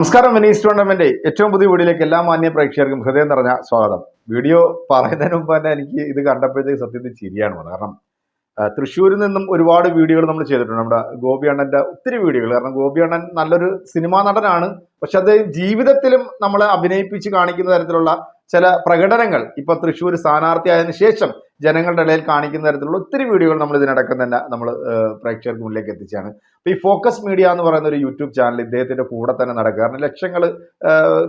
നമസ്കാരം Venice tournament. ഏറ്റവും പുതിയ വീഡിയോയിലേക്ക് എല്ലാ മാന്യ പ്രേക്ഷകർക്കും ഹൃദയം നിറഞ്ഞ സ്വാഗതം. വീഡിയോ പറയുന്നതിന് മുമ്പ് തന്നെ എനിക്ക് ഇത് കണ്ടപ്പോഴത്തേക്ക് സത്യത്തിൽ ചിരിയാണ് കാരണം തൃശ്ശൂരിൽ നിന്നും ഒരുപാട് വീഡിയോകൾ നമ്മൾ ചെയ്തിട്ടുണ്ട്. നമ്മുടെ ഗോപി അണ്ണന്റെ ഒത്തിരി വീഡിയോകൾ. കാരണം ഗോപി അണ്ണൻ നല്ലൊരു സിനിമാ നടനാണ്. പക്ഷെ അദ്ദേഹം ജീവിതത്തിലും നമ്മളെ അഭിനയിപ്പിച്ച് കാണിക്കുന്ന തരത്തിലുള്ള ചില പ്രകടനങ്ങൾ ഇപ്പൊ തൃശ്ശൂർ സ്ഥാനാർത്ഥിയായതിനു ശേഷം ജനങ്ങളുടെ ഇടയിൽ കാണിക്കുന്ന തരത്തിലുള്ള ഒത്തിരി വീഡിയോകൾ നമ്മൾ ഇതിനടക്കം തന്നെ നമ്മൾ പ്രേക്ഷകർക്ക് മുന്നിലേക്ക് എത്തിച്ചാണ്. അപ്പൊ ഈ ഫോക്കസ് മീഡിയ എന്ന് പറയുന്ന ഒരു യൂട്യൂബ് ചാനൽ ഇദ്ദേഹത്തിന്റെ കൂടെ തന്നെ നടക്കുക. കാരണം ലക്ഷങ്ങൾ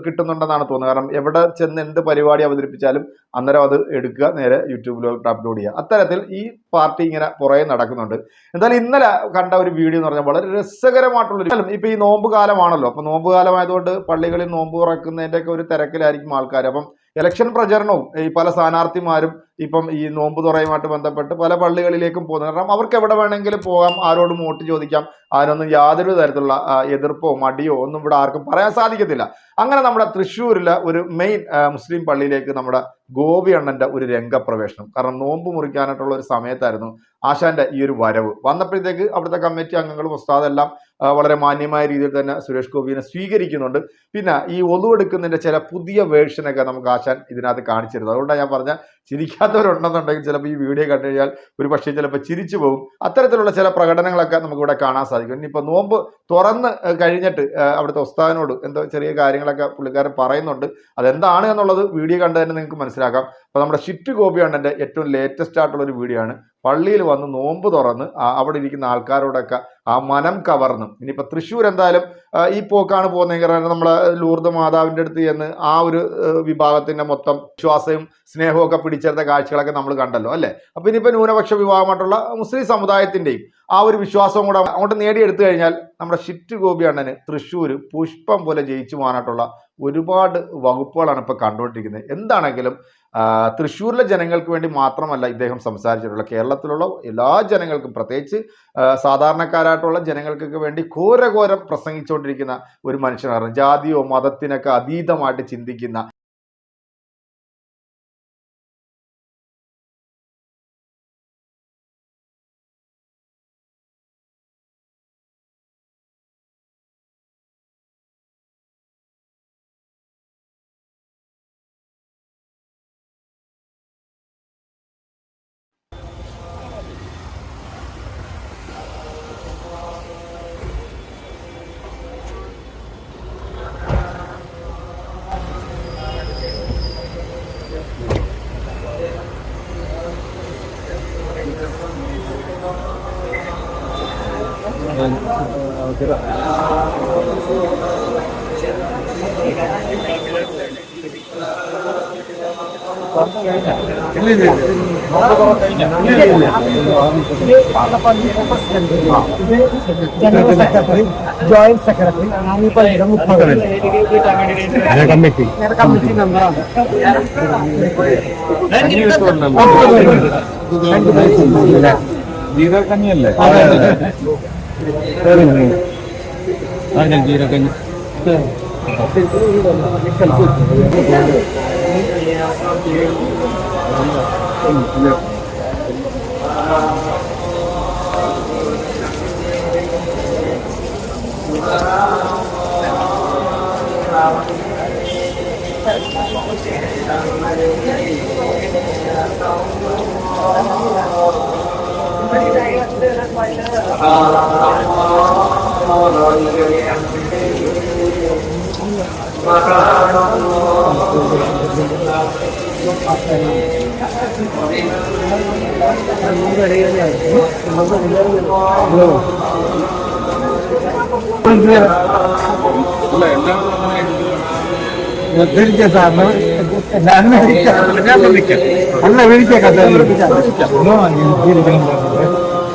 കിട്ടുന്നുണ്ടെന്നാണ് തോന്നുന്നത്. കാരണം എവിടെ ചെന്ന് എന്ത് പരിപാടി അവതരിപ്പിച്ചാലും അന്നേരം അത് എടുക്കുക നേരെ യൂട്യൂബിലോട്ട് അപ്ലോഡ് ചെയ്യുക. അത്തരത്തിൽ ഈ പാർട്ടി ഇങ്ങനെ പുറകെ നടക്കുന്നുണ്ട്. എന്തായാലും ഇന്നലെ കണ്ട ഒരു വീഡിയോ എന്ന് പറഞ്ഞാൽ വളരെ രസകരമായിട്ടുള്ള ഒരു ഇപ്പൊ ഈ നോമ്പ് കാലമാണല്ലോ. അപ്പൊ നോമ്പ് കാലമായതുകൊണ്ട് പള്ളികളിൽ നോമ്പ് തുറക്കുന്നതിന്റെ ഒക്കെ ഒരു തിരക്കിലായിരിക്കും ആൾക്കാർ അപ്പം ഇലക്ഷൻ പ്രചരണവും ഈ പല സ്ഥാനാർത്ഥിമാരും ഇപ്പം ഈ നോമ്പ് തുറയുമായിട്ട് ബന്ധപ്പെട്ട് പല പള്ളികളിലേക്കും പോകുന്നത്. കാരണം അവർക്ക് എവിടെ വേണമെങ്കിലും പോകാം ആരോടും വോട്ട് ചോദിക്കാം അതിനൊന്നും യാതൊരു തരത്തിലുള്ള എതിർപ്പോ മടിയോ ഒന്നും ഇവിടെ ആർക്കും പറയാൻ സാധിക്കത്തില്ല. അങ്ങനെ നമ്മുടെ തൃശ്ശൂരിലെ ഒരു മെയിൻ മുസ്ലിം പള്ളിയിലേക്ക് നമ്മുടെ ഗോപി അണ്ണന്റെ ഒരു രംഗപ്രവേശനം. കാരണം നോമ്പ് മുറിക്കാനായിട്ടുള്ള ഒരു സമയത്തായിരുന്നു ആശാന്റെ ഈ ഒരു വരവ്. വന്നപ്പോഴത്തേക്ക് അവിടുത്തെ കമ്മിറ്റി അംഗങ്ങളും ഉസ്താദെല്ലാം വളരെ മാന്യമായ രീതിയിൽ തന്നെ സുരേഷ് ഗോപിനെ സ്വീകരിക്കുന്നുണ്ട്. പിന്നെ ഈ ഒതുവെടുക്കുന്നതിന്റെ ചില പുതിയ വേർഷനൊക്കെ നമുക്ക് ആശാൻ ഇതിനകത്ത് കാണിച്ചിരുന്നു. അതുകൊണ്ടാണ് ഞാൻ പറഞ്ഞ ചിരിക്കാത്തവരുണ്ടെന്നുണ്ടെങ്കിൽ ചിലപ്പോൾ ഈ വീഡിയോ കണ്ടു കഴിഞ്ഞാൽ ഒരു പക്ഷേ ചിലപ്പോൾ ചിരിച്ചു പോകും അത്തരത്തിലുള്ള ചില പ്രകടനങ്ങളൊക്കെ നമുക്കിവിടെ കാണാൻ സാധിക്കും. ഇനിയിപ്പോൾ നോമ്പ് തുറന്ന് കഴിഞ്ഞിട്ട് അവിടുത്തെ ഉസ്താദിനോട് എന്തോ ചെറിയ കാര്യങ്ങളൊക്കെ പുള്ളിക്കാരൻ പറയുന്നുണ്ട്. അതെന്താണ് എന്നുള്ളത് വീഡിയോ കണ്ടു തന്നെ നിങ്ങൾക്ക് മനസ്സിലാക്കാം. അപ്പോൾ നമ്മുടെ ഷിറ്റ് കോപ്പിയാണ് എന്റെ ഏറ്റവും ലേറ്റസ്റ്റ് ആയിട്ടുള്ള ഒരു വീഡിയോ ആണ്. പള്ളിയിൽ വന്ന് നോമ്പ് തുറന്ന് അവിടെ ഇരിക്കുന്ന ആൾക്കാരോടൊക്കെ ആ മനം കവർന്നു. ഇനിയിപ്പോൾ തൃശ്ശൂർ എന്തായാലും ഈ പോക്കാണ് പോകുന്നതെങ്കിൽ നമ്മളെ ലൂർദ് മാതാവിന്റെ അടുത്ത് ചെന്ന് ആ ഒരു വിഭാഗത്തിന്റെ മൊത്തം വിശ്വാസവും സ്നേഹവും ഒക്കെ പിടിച്ചെടുത്ത കാഴ്ചകളൊക്കെ നമ്മൾ കണ്ടല്ലോ അല്ലേ? അപ്പൊ ഇനിയിപ്പോൾ ന്യൂനപക്ഷ വിഭാഗമായിട്ടുള്ള മുസ്ലിം സമുദായത്തിന്റെയും ആ ഒരു വിശ്വാസവും കൂടെ അങ്ങോട്ട് നേടിയെടുത്തു കഴിഞ്ഞാൽ നമ്മുടെ ഷിറ്റ് ഗോപി അണ്ണന് തൃശ്ശൂർ പുഷ്പം പോലെ ജയിച്ചു പോകാനായിട്ടുള്ള ഒരുപാട് വകുപ്പുകളാണ് ഇപ്പോൾ കണ്ടുകൊണ്ടിരിക്കുന്നത്. എന്താണെങ്കിലും തൃശ്ശൂരിലെ ജനങ്ങൾക്ക് വേണ്ടി മാത്രമല്ല ഇദ്ദേഹം സംസാരിച്ചിട്ടുള്ള കേരളത്തിലുള്ള എല്ലാ ജനങ്ങൾക്കും പ്രത്യേകിച്ച് സാധാരണക്കാരായിട്ടുള്ള ജനങ്ങൾക്കൊക്കെ വേണ്ടി ഘോരഘോരം പ്രസംഗിച്ചുകൊണ്ടിരിക്കുന്ന ഒരു മനുഷ്യനാണ്. ജാതിയോ മതത്തിനൊക്കെ അതീതമായിട്ട് ചിന്തിക്കുന്ന ജോയിന്റ് സെക്രട്ടറി പള്ളിയുടെ മുപ്പത് കമ്മിറ്റി കമ്മിറ്റി മെമ്പറാണ് Terima kasih. നിർദ്ദേശിച്ച സാറിന് ഞാൻ വിളിക്കാം അല്ല വിളിച്ചേക്കാം Oh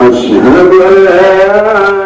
أشهد أن لا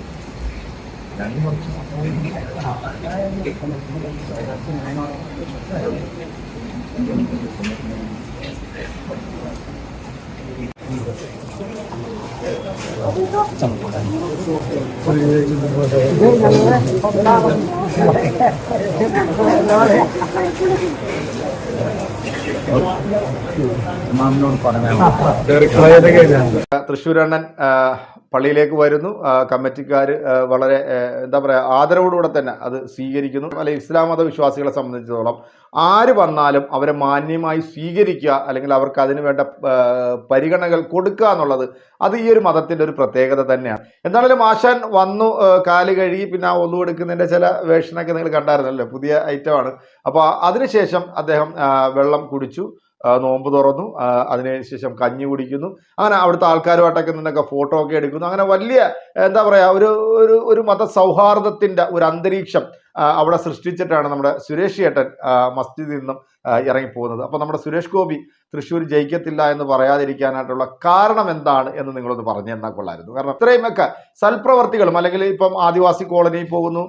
잠깐만. 우리 지금 뭐가 തൃശ്ശൂരണ്ണൻ പള്ളിയിലേക്ക് വരുന്നു. കമ്മിറ്റിക്കാർ വളരെ എന്താ പറയുക ആദരവോടുകൂടെ തന്നെ അത് സ്വീകരിക്കുന്നു. അല്ലെ ഇസ്ലാം മത വിശ്വാസികളെ സംബന്ധിച്ചിടത്തോളം ആര് വന്നാലും അവരെ മാന്യമായി സ്വീകരിക്കുക അല്ലെങ്കിൽ അവർക്ക് അതിന് വേണ്ട പരിഗണനകൾ കൊടുക്കുക എന്നുള്ളത് അത് ഈ ഒരു മതത്തിന്റെ ഒരു പ്രത്യേകത തന്നെയാണ്. എന്താണെങ്കിലും ആശാൻ വന്നു കാൽ കഴുകി പിന്നെ ആ ഒന്നു കൊടുക്കുന്നതിന്റെ ചില വേഷനൊക്കെ നിങ്ങൾ കണ്ടായിരുന്നല്ലോ പുതിയ ഐറ്റം ആണ്. അപ്പോൾ അതിനുശേഷം അദ്ദേഹം വെള്ളം കുടിച്ചു നോമ്പ് തുറന്നു അതിനുശേഷം കഞ്ഞി കുടിക്കുന്നു. അങ്ങനെ അവിടുത്തെ ആൾക്കാരുമായിട്ടൊക്കെ നിന്നൊക്കെ ഫോട്ടോ ഒക്കെ എടുക്കുന്നു. അങ്ങനെ വലിയ എന്താ പറയുക ഒരു ഒരു ഒരു മത സൗഹാർദ്ദത്തിന്റെ ഒരു അന്തരീക്ഷം അവിടെ സൃഷ്ടിച്ചിട്ടാണ് നമ്മുടെ സുരേഷ് ഏട്ടൻ മസ്ജിദിൽ നിന്നും ഇറങ്ങിപ്പോകുന്നത്. അപ്പോൾ നമ്മുടെ സുരേഷ് ഗോപി തൃശ്ശൂർ ജയിക്കത്തില്ല എന്ന് പറയാതിരിക്കാനായിട്ടുള്ള കാരണം എന്താണ് എന്ന് നിങ്ങളൊന്ന് പറഞ്ഞു തന്നാൽ കൊള്ളായിരുന്നു കാരണം ഇത്രയുമൊക്കെ സൽപ്രവർത്തികളും അല്ലെങ്കിൽ ഇപ്പം ആദിവാസി കോളനിയിൽ പോകുന്നു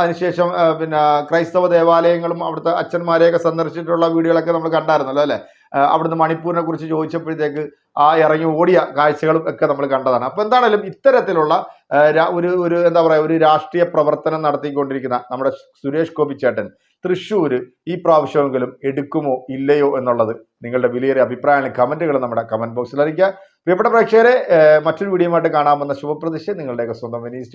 അതിനുശേഷം പിന്നെ ക്രൈസ്തവ ദേവാലയങ്ങളും അവിടുത്തെ അച്ഛന്മാരെയൊക്കെ സന്ദർശിച്ചിട്ടുള്ള വീഡിയോകളൊക്കെ നമ്മൾ കണ്ടായിരുന്നല്ലോ അല്ലേ? അവിടുന്ന് മണിപ്പൂരിനെ കുറിച്ച് ചോദിച്ചപ്പോഴത്തേക്ക് ആ ഇറങ്ങി ഓടിയ കാഴ്ചകളും ഒക്കെ നമ്മൾ കണ്ടതാണ്. അപ്പോൾ എന്താണേലും ഇത്തരത്തിലുള്ള ഒരു ഒരു എന്താ പറയാ ഒരു രാഷ്ട്രീയ പ്രവർത്തനം നടത്തിക്കൊണ്ടിരിക്കുന്ന നമ്മുടെ സുരേഷ് ഗോപി ചേട്ടൻ തൃശ്ശൂർ ഈ പ്രാവശ്യമെങ്കിലും എടുക്കുമോ ഇല്ലയോ എന്നുള്ളത് നിങ്ങളുടെ വിലയേറിയ അഭിപ്രായങ്ങൾ കമന്റുകൾ നമ്മുടെ കമന്റ് ബോക്സിൽ അറിയിക്കുക. പ്രിയപ്പെട്ട പ്രേക്ഷകരെ മറ്റൊരു വീഡിയോയുമായിട്ട് കാണാമെന്ന ശുഭപ്രതിഷ്ഠ നിങ്ങളുടെയൊക്കെ സ്വന്തം വെനീസ്